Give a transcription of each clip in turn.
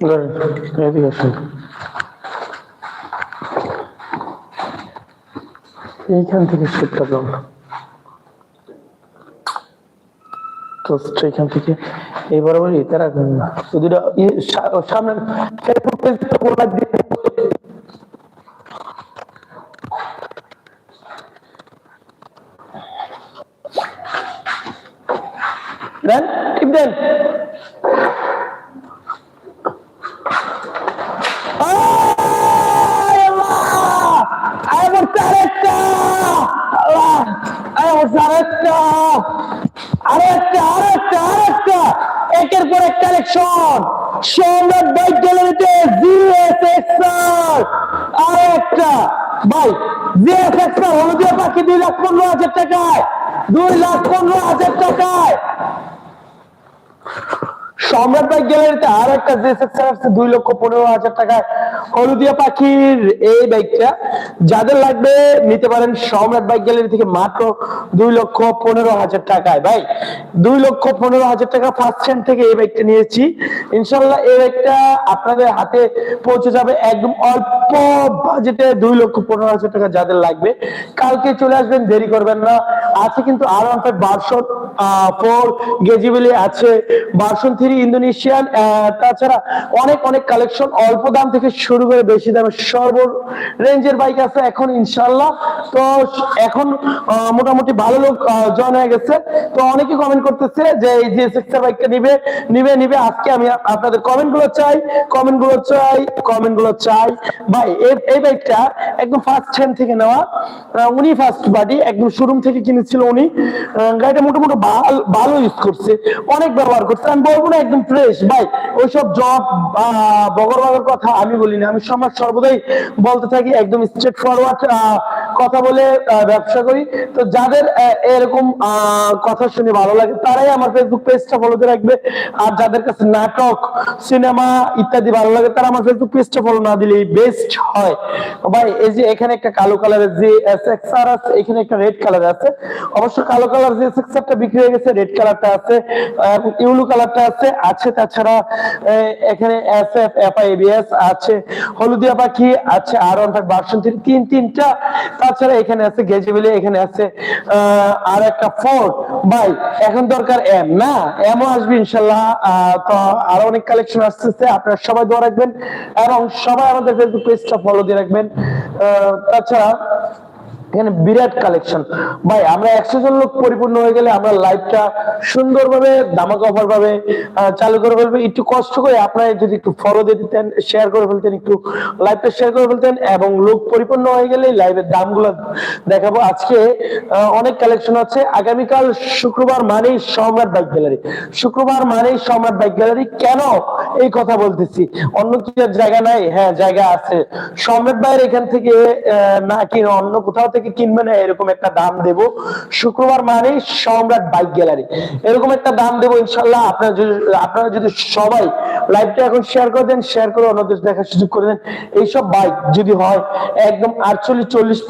এদিকে আসুন এইখান থেকে শুটটা করুন তো এইখান থেকে এই বরাবর এটা রাখবেন না তো দুটো ইয়ে সা- সামনে ফেসবুক পেজটা গোলা দিয়ে দেন টিপ দেন আয় আল্লাহ! আয় বলছে আরেকটা! আল্লাহ! আয় বলছে আরেকটা! আরেকটা, আরেকটা, একটা একের পর এক কালেকশন সম্রাট বাইক গ্যালারিতে জিএসএক্সআর আরেকটা। ভাই জিএসএক্সআর হলুদিয়া পাখি দুই লাখ পনেরো হাজার টাকায়। দুই লাখ পনেরো হাজার টাকায়। সম্রাট বাইক গ্যালারিতে আর একটা দুই লক্ষ পনেরো হাজার টাকায় হলুদিয়া পাখির এই বাইকটা, যাদের লাগবে নিতে পারেন সম্রাট বাইক গ্যালারি থেকে মাত্র দুই লক্ষ পনেরো হাজার টাকায়। ভাই, দুই লক্ষ পনেরো হাজার টাকা ফার্স্ট হ্যান্ড থেকে এই বাইকটা নিয়েছি। ইনশাল্লাহ এই বাইকটা আপনাদের হাতে পৌঁছে যাবে একদম অল্প বাজেটে দুই লক্ষ পনেরো হাজার টাকা যাদের লাগবে। কালকে চলে আসবেন, দেরি করবেন না। আছে কিন্তু আর ওয়ান ফাইভ বারশো ফোর গেজিবিলি আছে। ভার্সন থ্রি ইন্দোনেশিয়ান তাছাড়া অনেক অনেক কালেকশন অল্প দাম থেকে শুরু করে বেশি দামে সর্ব রেঞ্জের বাইক আছে এখন ইনশাল্লাহ তো এখন মোটামুটি ভালো লোক জয়েন হয়ে গেছে। তো অনেকে কমেন্ট করতেছে যে এই যে সিক্সার বাইকটা নিবে নিবে নিবে। আজকে আমি আপনাদের কমেন্টগুলো চাই কমেন্টগুলো চাই কমেন্টগুলো চাই। ভাই, এই বাইকটা একদম ফার্স্ট হ্যান্ড থেকে নেওয়া। উনি ফার্স্ট বাড়ি একদম শোরুম থেকে কিনেছিল উনি। গাড়িটা মোটামুটি ভালো ইউজ করছে, অনেক ব্যবহার করছে। আমি বলব না একদম ফ্রেশ ভাই, ওইসব জব বগর বগর কথা আমি বলি না। আমি সমাজ সর্বদাই বলতে থাকি, একদম স্ট্রেট ফরওয়ার্ড কথা বলে ব্যবসা করি। তো যাদের এরকম কথা শুনে ভালো লাগে, তারাই আমার ফেসবুক পেজটা ফলোতে রাখবে। আর যাদের কাছে নাটক সিনেমা ইত্যাদি ভালো লাগে, তারা আমার ফেসবুক পেজটা ফলো না দিলেই বেস্ট হয়। ভাই, এই যে এখানে একটা কালো কালারের যে এসএক্সআর আছে, এখানে একটা রেড কালার আছে। অবশ্য কালো কালার যে এসএক্সআরটা বিক্রি হয়ে গেছে রেড কালারটা আছে ইউলু কালারটা আছে আছে আছে। তাছাড়া এখানে এসএফ এফআই এবিএস আছে, হলুদিয়া পাখি আছে, R one five version three, তিন, তিনটা। তাছাড়া এখানে আছে গেজিবিলি এখানে আছে আর একটা ফোর ভাই, এখন দরকার এম, না? এমও আসবে ইনশাল্লাহ তো আরও অনেক কালেকশন আসতেছে, আপনারা সবাই দোয়া রাখবেন। এবং সবাই আমাদের ফেসবুক পেজটা ফলো দিয়ে রাখবেন। তাছাড়া এখানে বিরাট কালেকশন ভাই আমরা একশো জন লোক পরিপূর্ণ হয়ে গেলে আমরা লাইভটা সুন্দরভাবে দামাক অফার ভাবে চালু করে ফেলবে। একটু কষ্ট করে আপনারা যদি একটু ফলো দিয়ে দিতেন শেয়ার করে ফেলতেন একটু লাইভটা শেয়ার করে ফেলতেন এবং লোক পরিপূর্ণ হয়ে গেলে লাইভের দামগুলো দেখাবো। আজকে অনেক কালেকশন আছে। আগামীকাল শুক্রবার মানেই সম্রাট বাইক গ্যালারি শুক্রবার মানেই সম্রাট বাইক গ্যালারি কেন এই কথা বলতেছি? অন্য কি জায়গা নাই? হ্যাঁ জায়গা আছে। সম্রাট ভাইয়ের এখান থেকে আহ, না কিনে অন্য কোথাও থেকে কিনবে না এরকম একটা দাম দেব। শুক্রবার মানে সম্রাট বাইক গ্যালারি। এরকম একটা দাম দেবো, ইনশাল্লাহ। আপনারা যদি আপনারা যদি সবাই লাইভটা এখন শেয়ার করে দেন শেয়ার করে অন্যদের দেখার সুযোগ করে দেন, এইসব বাইক যদি হয়, একদম আটচল্লিশ, চল্লিশ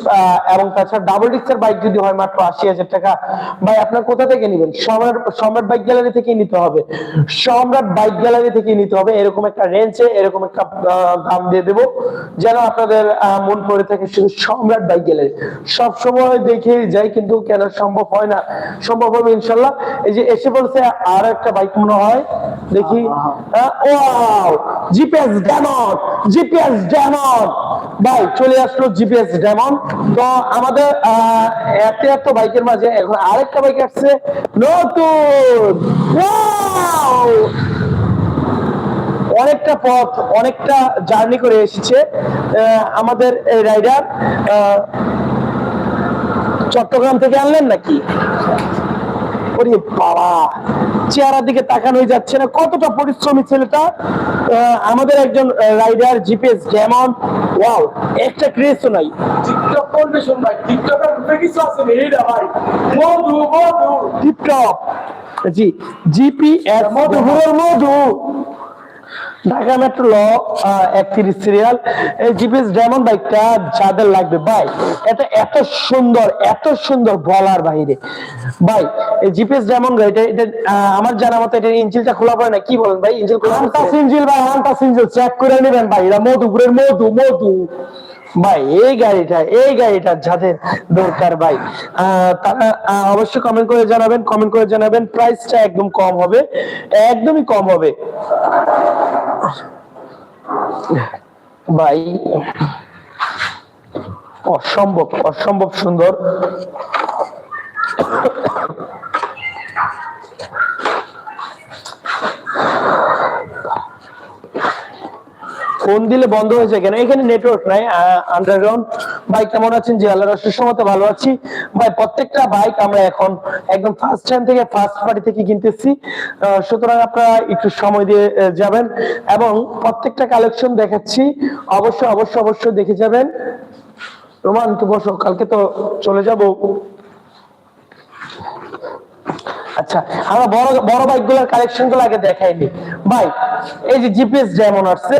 এবং তাছাড়া ডাবল ডিস্কের বাইক যদি হয়, মাত্র আশি হাজার টাকা। ভাই, আপনার কোথা থেকে নেবেন? সম্রাট সম্রাট বাইক গ্যালারি থেকে নিতে হবে। সম্রাট বাইক গ্যালারি থেকে নিতে হবে। এরকম একটা রেঞ্জে এরকম একটা দাম দিয়ে দেবো, যেন আপনাদের মন পড়ে থাকে শুধু সম্রাট বাইক গ্যালারি। সব সময় দেখে যাই কিন্তু কেন সম্ভব হয় না? সম্ভব হবে ইনশাল্লাহ। এই যে এসে বলছে আর একটা বাইক মনে হয়। দেখি। Wow! GPX Demon GPX Demon ভাই চলে আসলো জিপিএস ডেমন তো আমাদের এত এত বাইকের মাঝে এখন আরেকটা বাইক আসছে। নতুন! অনেকটা পথ অনেকটা জার্নি করে এসেছে আহ, আমাদের এই রাইডার চট্টগ্রাম থেকে আনলেন নাকি? ওরে বাবা চেহারার দিকে তাকানোই যাচ্ছে না। কতটা পরিশ্রমী ছেলেটা। আমাদের একজন রাইডার জিপিএস যেমন ওয়াও একটা ক্রেসও নাই। টিকটক করবে শোন ভাই টিকটকের রূপে কিছু আছে এইটা ভাই। মধু মধু। টিপটপ। জি জিপিএস মধুর মধু। ঢাকা মেট্রো ল একত্রিশ সিরিয়াল এই জিপিএস ডায়মন্ড বাইকটা যাদের লাগবে ভাই এটা এত সুন্দর এত সুন্দর বলার বাইরে। ভাই এই জিপিএস ডায়মন্ড গাড়িটা এটা আমার জানা মতো এটা ইঞ্জিনটা খোলা পড়ে না কি বলেন ভাই? ইঞ্জিন খোলা ইঞ্জিল ভাই হান্টাস ইঞ্জিল চেক করে নেবেন ভাই এটা মধুপুরের মধু মধু। ভাই এই গাড়িটা এই গাড়িটা যাদের দরকার ভাই আহ, তারা অবশ্যই কমেন্ট করে জানাবেন কমেন্ট করে জানাবেন প্রাইসটা একদম কম হবে একদমই কম হবে। ভাই অসম্ভব অসম্ভব সুন্দর। ফোন দিলে বন্ধ হয়েছে কেন? এখানে নেটওয়ার্ক নাই আন্ডারগ্রাউন্ড বাইক কেমন আছেন জি আল্লাহ রসের সময় ভালো আছি। ভাই, প্রত্যেকটা বাইক আমরা এখন একদম ফার্স্ট টাইম থেকে ফার্স্ট পার্টি থেকে কিনতেছি। সুতরাং আপনারা একটু সময় দিয়ে যাবেন এবং প্রত্যেকটা কালেকশন দেখাচ্ছি। অবশ্যই অবশ্যই অবশ্যই দেখে যাবেন। রোমান তো বসো, কালকে তো চলে যাব। আচ্ছা আমরা বড় বড় বাইকগুলোর কালেকশনগুলো আগে দেখাইনি ভাই, এই যে জিপিএস যেমন আসছে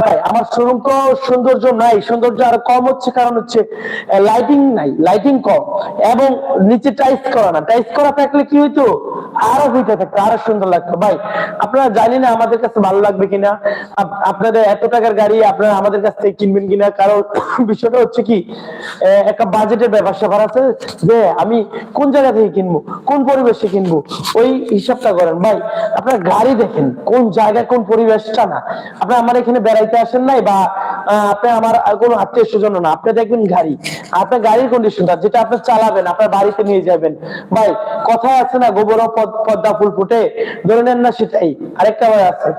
ভাই আমার সৌন্দর্য নাই, সৌন্দর্য আর কম হচ্ছে, কারণ হচ্ছে লাইটিং নাই লাইটিং কম, এবং নিচে টাইস করা না। টাইস করা থাকলে কি হইতো? আরও হইতে থাকতো, আরও সুন্দর লাগতো। ভাই, আপনারা জানি না আমাদের কাছে ভালো লাগবে কিনা। আপনাদের এত টাকার গাড়ি আপনারা আমাদের কাছ থেকে কিনবেন কিনা, কারণ বিষয়টা হচ্ছে কি একটা বাজেটের ব্যাপার স্যাপার আছে যে আমি কোন জায়গা থেকে কিনবো, কোন পরিবেশে কিনবো, ওই হিসাবটা করেন। ভাই, আপনার গাড়ি দেখেন, কোন জায়গায় কোন পরিবেশটা না। আপনি আমার এখানে বেড়াইতে আসেন নাই বা আপনি আমার কোনো আত্মীয় স্বজন না, আপনি দেখবেন গাড়ি। আপনার গাড়ির কন্ডিশনটা যেটা আপনি চালাবেন, আপনার বাড়িতে নিয়ে যাবেন। ভাই কথা আছে না, গোবর ও পদ- পদ্মা ফুল ফুটে, ধরে নেন না সেটাই। আরেকটা ভাই আছে।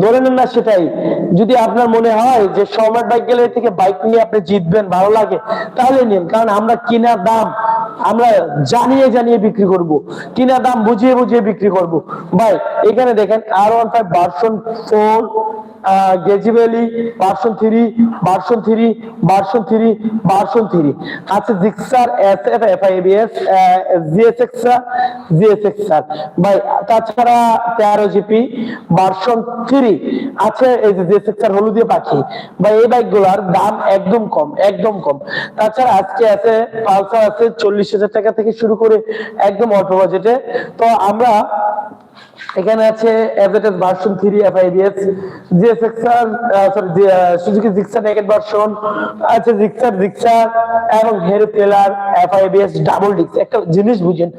ধরে নেন না সেটাই। যদি আপনার মনে হয় যে সম্রাট বাইক গ্যালারি থেকে বাইক নিয়ে আপনি জিতবেন, ভালো লাগে, তাহলে নিন। কারণ আমরা কিনার দাম আমরা জানিয়ে জানিয়ে বিক্রি করব। কিনা দাম বুঝিয়ে বুঝিয়ে বিক্রি করব। ভাই, এখানে দেখেন R one five version four গেজিভ্যালি version three version three version three version three আছে Gixxer, S F F I B S GS X GS XR ভাই, তাছাড়া তেরো জিপি ভার্সন থ্রি আছে এই যে জিএস এক্সআর হলুদিয়া পাখি। ভাই, এই বাইকগুলার দাম একদম কম একদম কম। তাছাড়া আজকে আছে পালসার আছে, চল্লিশ হাজার টাকা থেকে শুরু করে একদম অল্প বাজেটে। তো আমরা এখানে আছে average version three FIBS GSXR sorry Suzuki Gixxer naked version আছে জিক্সার জিক্সার এবং টেলার ডাবল ডিক্স একটা জিনিস বুঝেন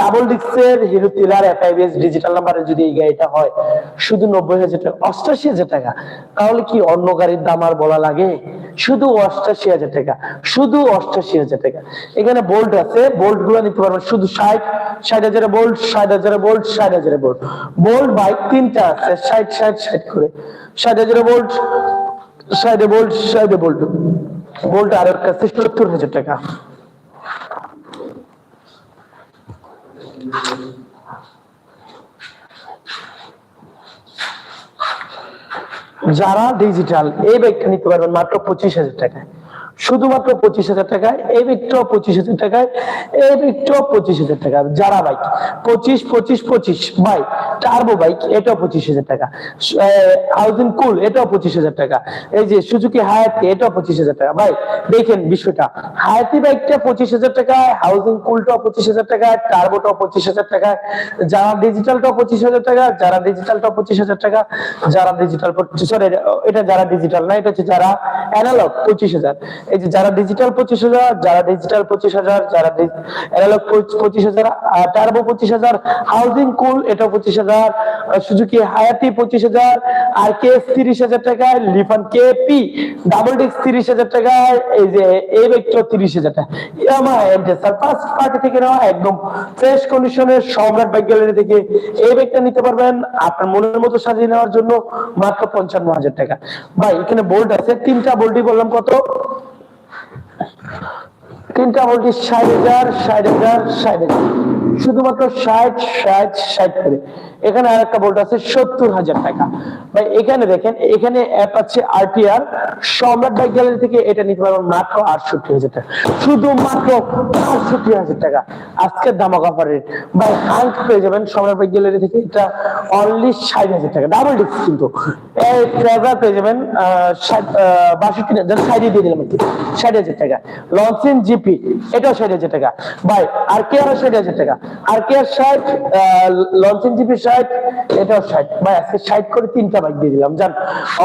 ডাবল ডিক্সের টেলার ডিজিটাল নাম্বারে যদি এই গাড়িটা হয়, শুধু নব্বই হাজার টাকা, অষ্টাশি হাজার টাকা। তাহলে কি অন্য গাড়ির দাম আর বলা লাগে? শুধু অষ্টাশি হাজার টাকা, শুধু অষ্টাশি হাজার টাকা। এখানে বোল্ট আছে বোল্টগুলো নিতে পারবেন, শুধু হাজারে বোল্ট ষাট হাজারে বোল্ট ষাট হাজারে বাইক তিনটা আছে ষাট ষাট ষাট করে। বোল্ট ষাটে বোল্ট বোল্ট আর কাছে সত্তর হাজার টাকা। যারা ডিজিটাল এই বাইকটা নিতে পারবেন মাত্র পঁচিশ হাজার টাকায়। শুধুমাত্র পঁচিশ হাজার টাকায় এই বাইকটাও পঁচিশ হাজার টাকায় এই বাইকটাও পঁচিশ হাজার টাকা যারা বাইক পঁচিশ পঁচিশ পঁচিশ বাইক টার্বো বাইক এটাও পঁচিশ হাজার টাকা হাউজিং কুল এটাও পঁচিশ হাজার টাকা এই যে সুজুকি হায়াতি এটাও পঁচিশ হাজার টাকা ভাই দেখেন বিষয়টা হায়াতি বাইকটা পঁচিশ হাজার টাকায় হাউজিং কুলটাও পঁচিশ হাজার টাকায় টার্বোটাও পঁচিশ হাজার টাকায় যারা ডিজিটালটাও পঁচিশ হাজার টাকা যারা ডিজিটালটাও পঁচিশ হাজার টাকা যারা ডিজিটাল সরি এটা যারা ডিজিটাল না এটা হচ্ছে যারা অ্যানালগ পঁচিশ হাজার এই যে যারা ডিজিটাল পঁচিশ হাজার, যারা ডিজিটাল পঁচিশ হাজার, যারা অ্যানালগ পঁচিশ হাজার টার্বো পঁচিশ হাজার হাউজিং কুল এটা পঁচিশ হাজার সুজুকি হায়াতি পঁচিশ হাজার, আর কে তিরিশ হাজার টাকায়, Lifan K P double disc তিরিশ হাজার টাকায়, এই যে এই বাইকটা তিরিশ হাজার টাকা। ইয়ামাহা এন্টেসার ফার্স্ট পার্টি থেকে নেওয়া, একদম ফ্রেশ কন্ডিশনের সম্রাট বাইক গ্যালারি থেকে এই বাইকটা নিতে পারবেন। আপনার মনের মতো সাজিয়ে নেওয়ার জন্য মাত্র পঞ্চান্ন হাজার টাকা। ভাই, এখানে বোল্ট আছে, তিনটা বোল্টই বললাম কত? তিনটা বলছি ষাট হাজার ষাট হাজার ষাট হাজার। শুধুমাত্র ষাট ষাট ষাট করে। এখানে আর একটা বোল্ট আছে, সত্তর হাজার টাকা। ভাই, এখানে দেখেন, এখানে অ্যাপ আছে আরটিআর সম্রাট বাইক গ্যালারি থেকে এটা নিতে পারবেন মাত্র আটষট্টি হাজার টাকা। শুধুমাত্র আটষট্টি হাজার টাকা। আজকের দামক অফার রেট ভাই হাঙ্ক পেয়ে যাবেন সম্রাট বাইক গ্যালারি থেকে। এটা অনলি ষাট হাজার টাকা। ডাবল ডিস্ক কিন্তু। ট্রেজার পেয়ে যাবেন বাষট্টি হাজার সাইডে দিয়ে দিলাম ষাট হাজার টাকা। লঞ্চিন জিপি এটাও ষাট হাজার টাকা। ভাই, আর কে আর ষাট হাজার টাকা? আর কে আর ষাট লঞ্চিন জিপি ষাট এটাও ষাট। ভাই, আজকে ষাট করে তিনটা বাইক দিয়ে দিলাম। জান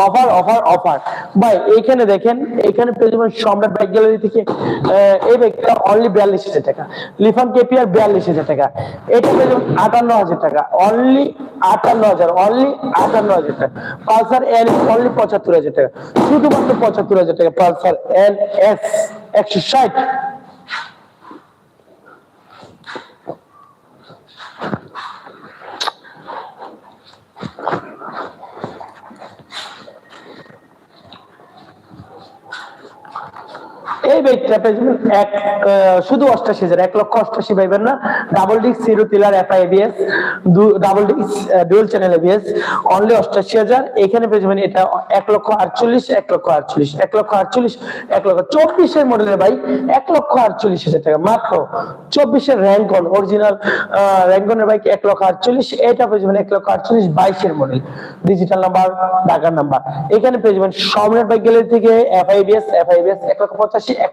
অফার অফার অফার ভাই, এইখানে দেখেন এখানে পেয়ে সম্রাট বাইক গ্যালারি থেকে এই বাইকটা অনলি বিয়াল্লিশ হাজার টাকা। লিফান কেপিআর বিয়াল্লিশ হাজার টাকা। এটা পেয়ে যাবেন আটান্ন হাজার টাকা। অনলি আটান্ন হাজার অনলি আটান্ন হাজার টাকা। পালসার এন অনলি পঁচাত্তর হাজার টাকা। শুধুমাত্র পঁচাত্তর হাজার টাকা পালসার এন এস। একশো ষাট। এই বাইকটা এক শুধু অষ্টাশি হাজার, এক লক্ষ অষ্টাশি পাইবেন না। Double disc zero tiller FI ABS double disc dual channel ABS only অষ্টাশি হাজার। এখানে পেয়ে এটা এক লক্ষ আটচল্লিশ, এক লক্ষ আটচল্লিশ, এক লক্ষ আটচল্লিশ, এক লক্ষ চব্বিশের মডেলের বাইক এক লক্ষ আটচল্লিশ হাজার টাকা। মাত্র চব্বিশের র্যাঙ্কন অরিজিনাল র্যাঙ্কনের বাইক এক লক্ষ আটচল্লিশ, এটা পেয়ে যাবেন এক লক্ষ আটচল্লিশ বাইশের মডেল ডিজিটাল নাম্বার ঢাকার নাম্বার এখানে পেয়ে যাবেন সম্রাট বাইক গ্যালারি থেকে এফআইবিএস এফআইবিএস এক লক্ষ পঁচাশি, এক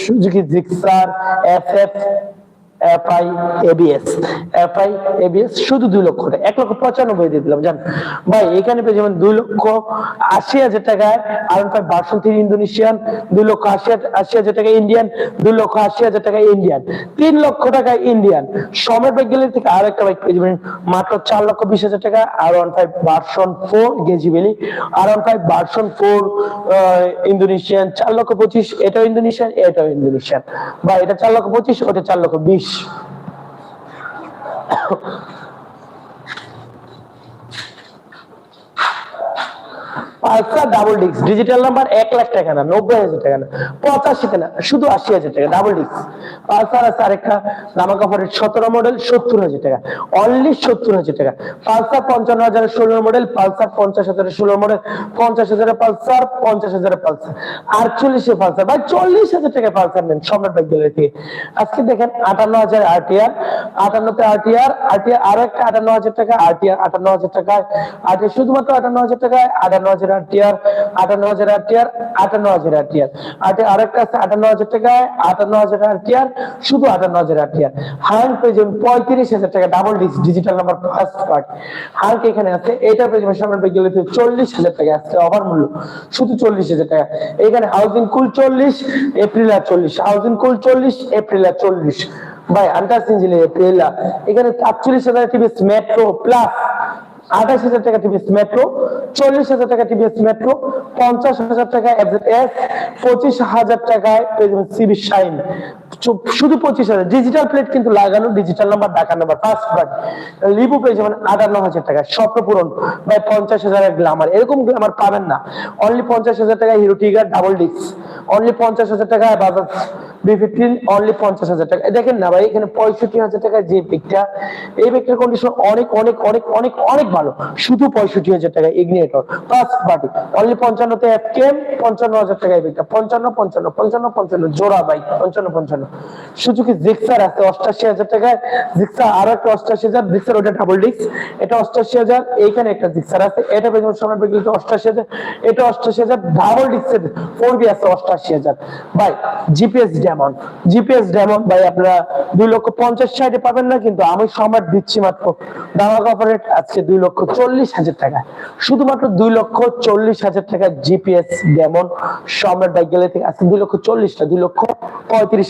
Suzuki Gixxer F F ABS ABS শুধু দুই লক্ষ টাকা, এক লক্ষ পঁচানব্বই দিয়ে দিলাম, জান। ভাই, এখানে পেয়ে যাবেন দুই লক্ষ আশি হাজার আর ইন্দোনেশিয়ান দুই লক্ষ আশি আশি হাজার টাকা ইন্ডিয়ান দুই লক্ষ আশি হাজার টাকা ইন্ডিয়ান তিন লক্ষ টাকা ইন্ডিয়ান বাইক গেলে থেকে একটা বাইক পেয়ে যাবেন মাত্র চার লক্ষ বিশ হাজার টাকা R one five version four R one five version four Indonesian চার লক্ষ পঁচিশ, এটাও ইন্দোনেশিয়ান এটাও ইন্দোনেশিয়ান বা এটা চার লক্ষ পঁচিশ, ওটা চার লক্ষ বিশ। Hafiz Pulsar double disc digital number এক লাখ টাকা না, নব্বই হাজার টাকা না পঁচাশিতে না, শুধু আশি হাজার টাকা ডাবল ডিস্ক পালসার আছে আরেকটা জামা কাপড়ের সতেরো মডেল সত্তর হাজার টাকা। অনলি সত্তর হাজার টাকা। পালসার পঞ্চান্ন হাজারের ষোলো মডেল পালসার পঞ্চাশ হাজারের ষোলো মডেল পঞ্চাশ হাজারের পালসার, পঞ্চাশ হাজারের পালসার। আটচল্লিশে পালসার, ভাই চল্লিশ হাজার টাকা পালসার নেন সম্রাট বাইক গ্যালারি থেকে। আজকে দেখেন আটান্ন হাজার আরটিআর আটান্নতে আরটিআর আরটিআর আরও একটা আটান্ন হাজার টাকা আরটিআর আটান্ন হাজার টাকায় আরটিআর শুধুমাত্র আটান্ন হাজার টাকায়, আটান্ন হাজার আরটিআর, আটান্ন হাজার আরটিআর, আটান্ন হাজার আরটিআর। আরটিআর আরেকটা আছে আটান্ন হাজার টাকায় আটান্ন হাজার আরটিআর, শুধু আটান্ন হাজার আরটিআর। হাঙ্ক পেয়ে পঁয়ত্রিশ হাজার টাকা double digital number first part Hunk এখানে আছে, এটা পেয়ে যাবেন সম্রাট বাইক গ্যালারি থেকে চল্লিশ হাজার টাকা আজকে অফার মূল্য। শুধু চল্লিশ হাজার টাকা। এখানে হাউজিং কুল চল্লিশ এপ্রিল আর চল্লিশ। হাউজিং কুল চল্লিশ এপ্রিল আর চল্লিশ। ভাই আন্টার সিঞ্জিলে এপ্রিল এখানে আটচল্লিশ হাজার টিভিএস মেট্রো প্লাস আঠাশ হাজার টাকা টিভিএস মেট্রো চল্লিশ হাজার টাকা টিভিএস মেট্রো পঞ্চাশ হাজার টাকা এস পঁচিশ হাজার টাকায় সিবি শাইন শুধু পঁচিশ হাজার। ডিজিটাল প্লেট কিন্তু লাগানো digital number Dhaka number first part লিবু পেয়ে যাবেন আটান্ন হাজার টাকা, স্বপ্ন পূরণ ভাই পঞ্চাশ হাজারের গ্লামার এরকম গ্লামার পাবেন না। অনলি পঞ্চাশ হাজার টাকা Hero Tiger double disc only পঞ্চাশ হাজার টাকা বাজাজ। বি ফিফটিন অনলি পঞ্চাশ হাজার টাকা। দেখেন না ভাই, এখানে পঁয়ষট্টি হাজার টাকা যে ব্যাগটা এই ব্যাগটার কন্ডিশন অনেক অনেক অনেক অনেক অনেক ভালো। শুধু পঁয়ষট্টি হাজার টাকা ইগনিয়েটর ফার্স্ট পার্টি অনলি পঞ্চান্নতে অ্যাপ কেম পঞ্চান্ন হাজার টাকা এই ব্যাগটা পঞ্চান্ন পঞ্চান্ন পঞ্চান্ন পঞ্চান্ন, জোড়া বাইক পঞ্চান্ন পঞ্চান্ন। সুজুকি জিক্সার আছে, অষ্টাশি হাজার টাকায়। জিক্সার আরও একটা অষ্টাশি হাজার, জিক্সার ওটা ডাবল ডিস্ক এটা অষ্টাশি হাজার, এইখানে একটা জিক্সার আছে। এটা বেগলিতে অষ্টাশি হাজার। এটা অষ্টাশি হাজার ডাবল ডিস্কের ফোর বি আছে, অষ্টাশি হাজার। ভাই জিপিএস ডেমন জিপিএস ডেমন ভাই, আপনারা দুই লক্ষ পঞ্চাশ পাবেন না, কিন্তু আমি সম্রাট দিচ্ছি মাত্র। দামা কর্পোরেট আজকে দুই লক্ষ চল্লিশ হাজার টাকা শুধুমাত্র দুই লক্ষ চল্লিশ হাজার টাকা জিপিএস ডেমন সম্রাট বাইক গেলে থেকে আজকে দুই লক্ষ চল্লিশটা, দুই লক্ষ পঁয়ত্রিশ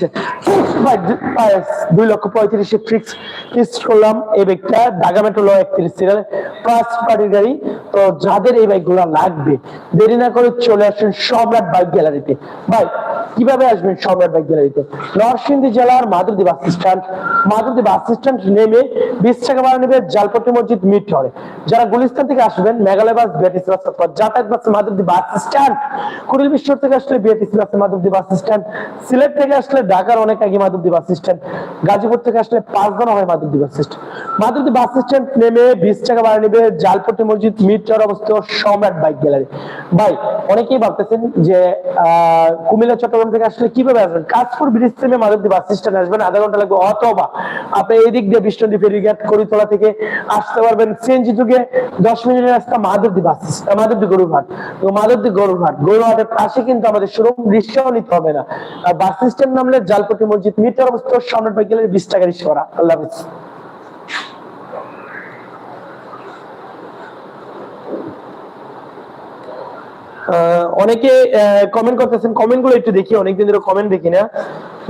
দুই লক্ষ পঁয়ত্রিশে ফিক্স ফিক্স করলাম এই বাইকটা ঢাকা মেট্রো একত্রিশ সিরিয়ালে পার্টির গাড়ি তো যাদের এই বাইকগুলো লাগবে দেরি না করে চলে আসুন সম্রাট বাইক গ্যালারিতে ভাই কীভাবে আসবেন সম্রাট বাইক গ্যালারিতে নরসিংদী জেলার মাধুরদী বাস স্ট্যান্ড মাধুরদী বাস স্ট্যান্ড নেমে বিশ টাকা ভাড়া নেবে জালপট্টি মসজিদ মিট হরে যারা গুলিস্তান থেকে আসবেন মেঘালয় বাস বিআরটিসি বাস যাতায়াত বাস মাধুরদী বাস স্ট্যান্ড কুড়িল বিশ্বর থেকে আসলে BRTC bus মাধুরদী bus stand Sylhet থেকে আসলে ঢাকার অনেক আগে মাধুরদী বাস স্ট্যান্ড গাজীপুর থেকে আসলে পাঁচজন হয় মাধুরদী বাস স্ট্যান্ড মাধুরদী বাস স্ট্যান্ড নেমে বিশ টাকা ভাড়া নেবে জালপট্টি মসজিদ হওয়ার অবস্থিত সম্রাট বাইক গ্যালারি। ভাই অনেকেই ভাবতেছেন যে আহ, কুমিল্লা চট্টগ্রাম থেকে আসলে কীভাবে আসবেন? কাজপুর ব্রিজ থেকে মাধবদী বাস স্ট্যান্ড আসবেন আধা ঘণ্টা লাগবে অথবা আপনি এই দিক দিয়ে বিষ্ণুদী ফেরিঘাট করিতলা থেকে আসতে পারবেন সিএনজি যুগে। দশ মিনিটের রাস্তা মাধবদী বাস মাধবদী গরুরহাট। তো মাধবদী গরুরহাট গরুরহাটের পাশে কিন্তু আমাদের শোরুম রিক্সাও নিতে হবে না। আর বাস স্ট্যান্ড নামলে জালপটি মসজিদ, মিটার অবস্থিত সম্রাট বাইক গ্যালারি বিশ টাকা রিক্সা করা আল্লাহ অনেকে কমেন্ট করতেছেন কমেন্টগুলো একটু দেখি, অনেকদিন ধরে কমেন্ট দেখি না।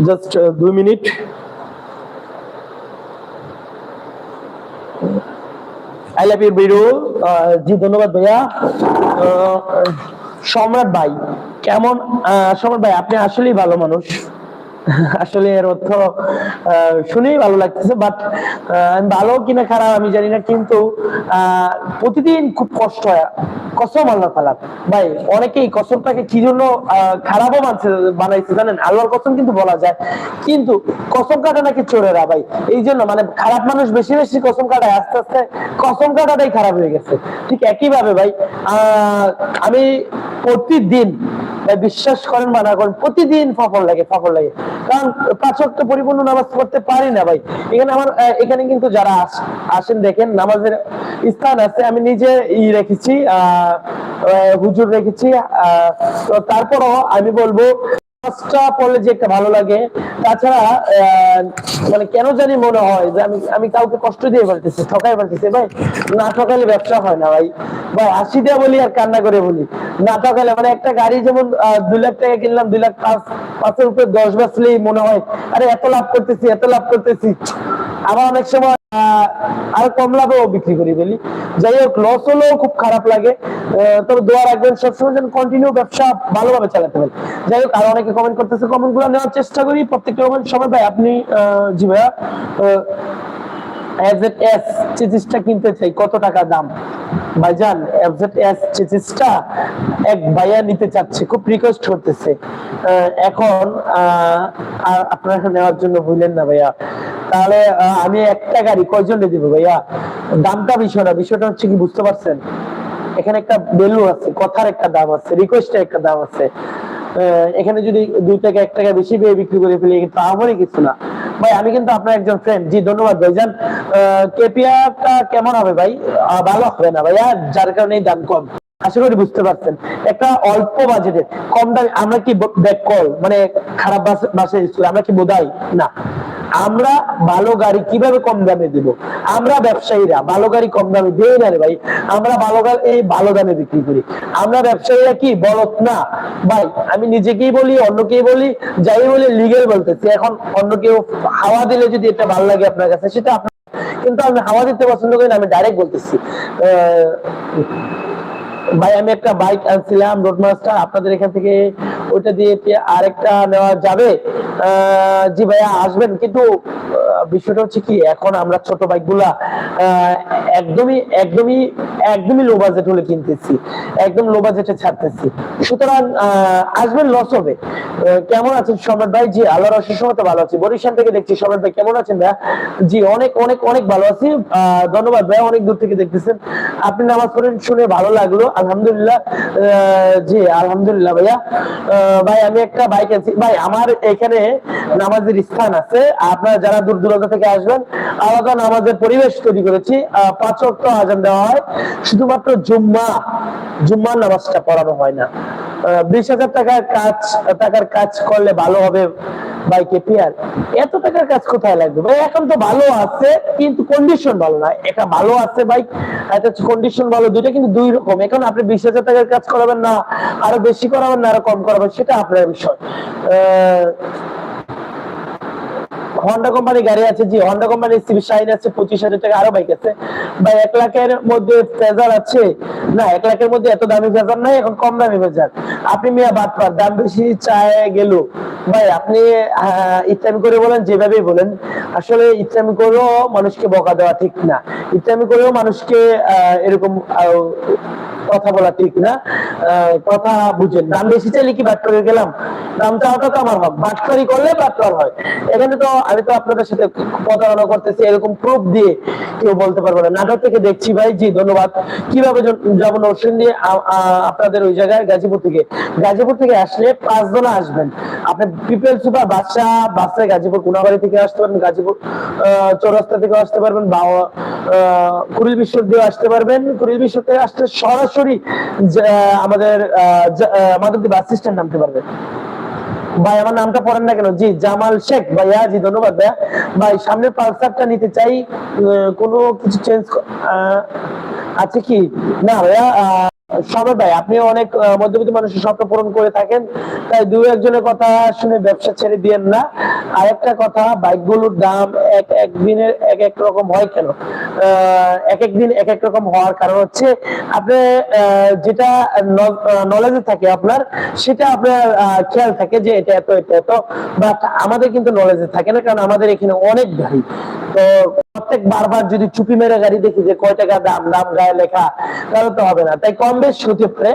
জাস্ট দুই minute. I love your video জি, ধন্যবাদ ভাইয়া। সম্রাট ভাই, কেমন? সম্রাট ভাই, আপনি আসলেই ভালো মানুষ। আসলে এর অর্থ শুনেই ভালো লাগতেছে বাট ভালো কিনা খারাপ আমি জানি না, কিন্তু প্রতিদিন খুব কষ্ট হয়। কসম আল্লাহ তালা ভাই, অনেকেই কসমটাকে কি জন্য খারাপও মানছে, বানাইছে জানেন? আল্লাহর কসম কিন্তু বলা যায়। কিন্তু কসম কাটা নাকি চোরেরা, ভাই? এই জন্য মানে খারাপ মানুষ বেশি বেশি কসম কাটায়, আস্তে আস্তে কসম কাটাটাই খারাপ হয়ে গেছে। ঠিক একইভাবে, ভাই আমি প্রতিদিন ভাই বিশ্বাস করেন বা না করেন প্রতিদিন ফফল লাগে ফফল লাগে। কারণ পাঁচক তো পরিপূর্ণ নামাজ পড়তে পারি না ভাই। এখানে আমার এখানে কিন্তু যারা আসেন দেখেন নামাজের স্থান আছে আমি নিজে ই রেখেছি আহ, হুজুর রেখেছি আহ, তারপরও আমি বলব পড়লে যে একটা ভালো লাগে, তাছাড়া মানে কেন জানি মনে হয় যে আমি আমি কাউকে কষ্ট দিয়ে ঠকাই ভাই, না ঠকালে ব্যবসা হয় না ভাই। ভাই, আশি দেওয়া বলি আর কান্না করে বলি। না ঠকালে মানে একটা গাড়ি যেমন দুই লাখ টাকা কিনলাম, দুই লাখ পাঁচ, পাঁচের উপরে দশ বেচলেই মনে হয়, আরে এত লাভ করতেছি, এত লাভ করতেছি। আবার অনেক সময় আর কমলাকেও বিক্রি করি বলি। যাই হোক লস হলেও খুব খারাপ লাগে। তবে দোয়া রাখবেন, সবসময় যেন কন্টিনিউ ব্যবসা ভালোভাবে চালাতে পারেন যাই হোক, আর অনেকে কমেন্ট করতেছে কমেন্টগুলো নেওয়ার চেষ্টা করি। প্রত্যেকটা কমেন্ট সময় ভাই, আপনি জি ভাইয়া কিনতে চাই, কত টাকা দাম? ভাইজান এক নিতে চাচ্ছে, খুব রিকোয়েস্ট করতেছে। এখন আপনারা নেওয়ার জন্য ভুলেন না ভাইয়া। তাহলে আমি একটা গাড়ি কয়জনে দিব ভাইয়া। দামটা বিষয় না, বিষয়টা হচ্ছে কি, বুঝতে পারছেন? এখানে একটা ভ্যালু আছে, কথার একটা দাম আছে রিকোয়েস্টের একটা দাম আছে। এখানে যদি দুই টাকা, এক টাকা বেশি পেয়ে বিক্রি করে ফেলি, কিন্তু আমারই কিছু না। ভাই, আমি কিন্তু আপনার একজন ফ্রেন্ড জি, ধন্যবাদ ভাই। যান কেপিআরটা কেমন হবে ভাই? ভালো হবে না ভাইয়া যার কারণে দাম কম। আশা করি বুঝতে পারছেন। একটা অল্প বাজেটে, কম দামে আমরা কি ব্যাক কল মানে খারাপ বাসে আমরা কি বোধাই? না। আমরা ভালো গাড়ি কীভাবে কম দামে দিব? আমরা ব্যবসায়ীরা ভালো গাড়ি কম দামে দেই না রে ভাই। আমরা ভালো গাড়ি, এই ভালো দামে বিক্রি করি। আমরা ব্যবসায়ীরা কি বলত না? ভাই, আমি নিজেকেই বলি, অন্যকেই বলি, যাই বলি লিগেল বলতেছি। এখন অন্য কেউ হাওয়া দিলে যদি এটা ভালো লাগে আপনার কাছে, সেটা আপনার কিন্তু আমি হাওয়া দিতে পছন্দ করি না, আমি ডাইরেক্ট বলতেছি। ভাই, আমি একটা বাইক আনছিলাম রোড মাস্টার আপনাদের এখান থেকে ওইটা দিয়ে কি আরেকটা নেওয়া যাবে? জি ভাইয়া, আসবেন। কিন্তু বিষয়টা হচ্ছে কি, এখন আমরা ছোট বাইকগুলা একদমই একদমই একদমই লো বাজেট হলে কিনতেছি। একদম লো বাজেটে ছাড়তেছি। সুতরাং আসবেন লস হবে। কেমন আছেন সম্রাট ভাই? জি, আল্লাহর অশেষ মতো ভালো আছি। বরিশাল থেকে দেখছি সম্রাট ভাই, কেমন আছেন ভাইয়া? জি, অনেক অনেক অনেক ভালো আছি। ধন্যবাদ ভাইয়া, অনেক দূর থেকে দেখতেছেন। আপনি নামাজ পড়েন, শুনে ভালো লাগল, আলহামদুলিল্লাহ। জি, আলহামদুলিল্লাহ ভাইয়া। ভাই, আমি একটা বাইক আছি ভাই, আমার এখানে নামাজের স্থান আছে। আপনারা যারা দূর দূরান্ত থেকে আসবেন, আলাদা নামাজের পরিবেশ তৈরি করেছি। পাঁচ ওয়াক্ত আজান দেওয়া হয়। শুধুমাত্র জুম্মা, জুম্মার নামাজটা পড়ানো হয় না। বিশ হাজার টাকার কাজ টাকার কাজ করলে ভালো হবে এত টাকার কাজ কোথায় লাগবে? ভাই, এখন তো ভালো আছে, কিন্তু কন্ডিশন ভালো না। এটা ভালো আছে বাইক এটা কন্ডিশন ভালো। দুইটা কিন্তু দুই রকম। এখন আপনি বিশ হাজার টাকার কাজ করাবেন না, আরও বেশি করাবেন না, আরও কম করাবেন। সেটা আপনার বিষয়। আহ, হন্ডা কোম্পানি গাড়ি আছে, জি হন্ডা কোম্পানি সিবি শাইন আছে, পঁচিশ হাজার টাকা আরও বাইক আছে। ভাই, এক লাখের মধ্যে ফেজার আছে? না, এক লাখের মধ্যে এত দামি ফেজার নাই, এখন কম দামি ফেজার আপনি মিয়া বাদ পার দাম বেশি চায় গেল। ভাই, আপনি ইসলামি করে বলেন, যেভাবেই বলেন, আসলে ইসলামি করেও মানুষকে বকা দেওয়া ঠিক না। ইসলামি করেও মানুষকে এরকম কথা বলা ঠিক না কথা বুঝেন। দাম বেশি চাইলে কি বাট করে গেলাম? দাম চাওয়াটা তো আমার হক বাটকারি করলে বাটকার হয়। এখানে তো আমি তো আপনাদের সাথে প্রতারণা করতেছি, এরকম প্রুফ দিয়ে কেউ বলতে পারবে না। নাটক থেকে দেখছি ভাই, জি, ধন্যবাদ। কীভাবে যাব নরসিং দিয়ে আপনাদের ওই জায়গায় গাজীপুর থেকে গাজীপুর থেকে আসলে পাঁচ জন আসবেন। আপনি পিপল সুপার বাদশা বাসে গাজীপুর, কোনাবাড়ি থেকে আসতে পারবেন, গাজীপুর চৌরাস্তা থেকে আসতে পারবেন বা কুড়িল বিশ্ব দিয়ে আসতে পারবেন। কুড়িল বিশ্ব থেকে আসতে সরাসরি আমাদের মাধবদী বাস স্ট্যান্ড নামতে পারবেন। ভাই, আমার নামটা পড়েন না কেন? জি, জামাল শেখ ভাইয়া, জি, ধন্যবাদ ভাইয়া। ভাই সামনে পালসারটা নিতে চাই কোনো কিছু চেঞ্জ আছে কি? না ভাইয়া সবাই ভাই, আপনি অনেক মধ্যবিত্ত মানুষের স্বপ্ন পূরণ করে থাকেন। তাই দু একজনের কথা শুনে ব্যবসা ছেড়ে দিয়েন না। কথা দাম এক এক দিনের এক এক রকম হয় কেন? এক এক দিন এক এক রকম হওয়ার কারণ হচ্ছে, আপনি যেটা নলেজে থাকে আপনার, সেটা আপনার খেয়াল থাকে যে এটা এত এটা এত। বাট আমাদের কিন্তু নলেজে থাকে না, কারণ আমাদের এখানে অনেক গাড়ি তো প্রত্যেক বারবার যদি চুপি মেরে গাড়ি দেখি যে কয় টাকা দাম দাম গায়ে লেখা, তাহলে তো হবে না। তাই কম বেশ হতে পারে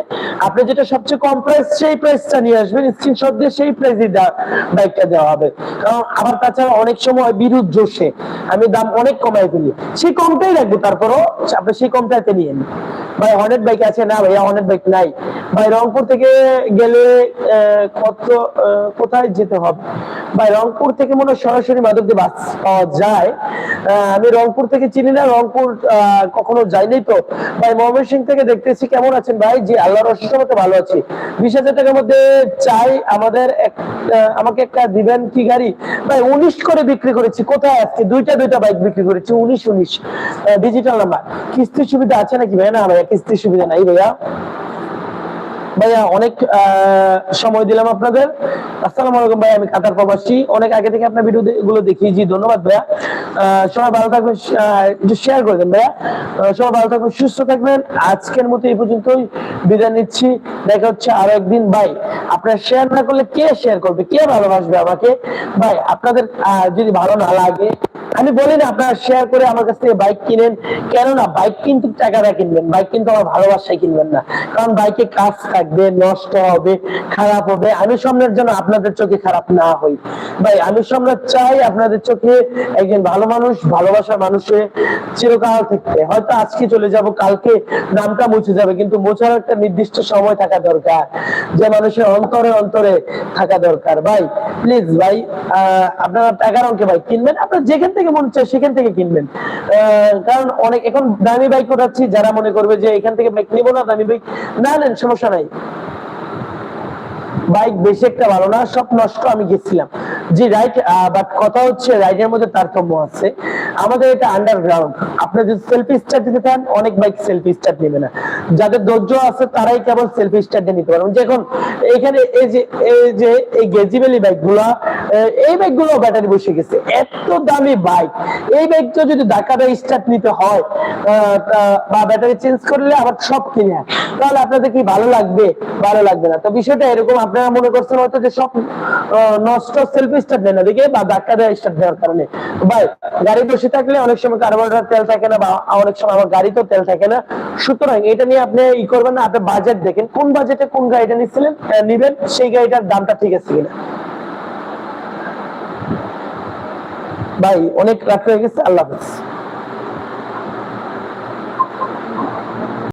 আপনি যেটা সবচেয়ে কম প্রাইস সেই প্রাইসটা নিয়ে আসবেন। স্ক্রিনশট দিয়ে সেই প্রাইসই বাইকটা দেওয়া হবে। কারণ আবার তাছাড়া অনেক সময় বিরুদ্ধ জোশে আমি দাম অনেক কমাই ফেলি। সেই কমটাই রাখব, তারপরও আপনি সেই কমটাতে নিয়ে নিন। ভাই হনেট বাইক আছে না ভাইয়া? হনেট বাইক নাই। ভাই, রংপুর থেকে গেলে কত কোথায় যেতে হবে? ভাই, রংপুর থেকে মনে সরাসরি মাধবদী বাস পাওয়া যায়। আমি রংপুর থেকে চিনি না, রংপুর কখনো যাইনি তো। ভাই, ময়মনসিং থেকে দেখতেছি, কেমন আছেন ভাই? জি, আল্লাহর অসুস্থ ভালো আছি। বিশ হাজার টাকার মধ্যে চাই, আমাদের আমাকে একটা দিবেন কি গাড়ি? ভাই, উনিশ করে বিক্রি করেছি, কোথায় আজকে? দুইটা দুইটা বাইক বিক্রি করেছি, উনিশ উনিশ। ডিজিটাল নাম্বার কিস্তির সুবিধা আছে নাকি ভাই না ভাইয়া, কিস্তির সুবিধা নাই ভাইয়া। ভাইয়া, অনেক সময় দিলাম আপনাদের। আসসালামু আলাইকুম আমি কাতার প্রবাসী। অনেক আগে থেকে আপনার ভিডিও গুলো দেখি। জি, ধন্যবাদ ভাইয়া। সবাই ভালো থাকবেন একটু শেয়ার করে দেন ভাইয়া। সবাই ভালো থাকবেন, সুস্থ থাকবেন। আজকের মতো এই পর্যন্তই বিদায় নিচ্ছি। দেখা হচ্ছে আরও একদিন। ভাই, আপনারা শেয়ার না করলে কে শেয়ার করবে? কে ভালোবাসবে আমাকে? ভাই, আপনাদের যদি ভালো না লাগে, আমি বলি না আপনারা শেয়ার করে আমার কাছ থেকে বাইক কিনেন। কেননা বাইক কিন্তু টাকাটা কিনবেন। বাইক কিন্তু আমার ভালোবাসায় কিনবেন না। কারণ বাইকে কাজ থাকবে, নষ্ট হবে, খারাপ হবে। আমি সম্রাট যেন আপনাদের চোখে খারাপ না হই। ভাই আমি সম্রাট চাই আপনাদের চোখে একজন ভালো মানুষ, ভালোবাসার মানুষে চিরকাল থাকতে। হয়তো আজকে চলে যাব, কালকে নামটা মুছে যাবে, কিন্তু মোছার একটা নির্দিষ্ট সময় থাকা দরকার। যে মানুষের অন্তরে অন্তরে থাকা দরকার। ভাই প্লিজ ভাই আপনারা টাকার অঙ্কে ভাই কিনবেন? আপনার যেখান থেকে মনে চায় সেখান থেকে কিনবেন। কারণ অনেক, এখন দামি বাইক ওঠাচ্ছি, যারা মনে করবে যে এখান থেকে বাইক নিবো না, দামি বাইক না নেন, সমস্যা নাই। বাইক বেশি একটা ভালো না, সব নষ্ট আমি গেছিলাম। জি রাইট বাট কথা হচ্ছে রাইডের মধ্যে তারতম্য আছে। আমাদের এটা আন্ডারগ্রাউন্ড আপনি যদি সেলফি স্টার্ট দিতে চান, অনেক বাইক সেলফি স্টার্ট নেবে না। যাদের ধৈর্য আছে, তারাই কেবল সেলফি স্টার্ট নিতে পারবেন দেখুন এখানে এই যে এই যে, এই গেজিবেলি বাইকগুলা এই বাইকগুলো ব্যাটারি বসে গেছে। এত দামি বাইক এই যদি স্টার্ট নিতে হয় বা ব্যাটারি চেঞ্জ করলে আবার সব কিনে তাহলে আপনাদের কি ভালো লাগবে? ভালো লাগবে না। তো বিষয়টা এরকম আপনারা মনে করছেন হয়তো যে সব নষ্ট সেলফ স্টার্ট বা ধাক্কা দেয় স্টার্ট দেওয়ার কারণে। ভাই, গাড়ি বসে থাকলে অনেক সময় তেল থাকে না বা অনেক সময় আমার গাড়িতেও তেল থাকে না। সুতরাং এটা নিয়ে আপনি ই করবেন না। আপনি বাজেট দেখেন। কোন বাজেটে কোন গাড়িটা নিচ্ছিলেন নিবেন, সেই গাড়িটার দামটা ঠিক আছে কিনা। ভাই অনেক রাত হয়ে গেছে আল্লাহ হাফেজ।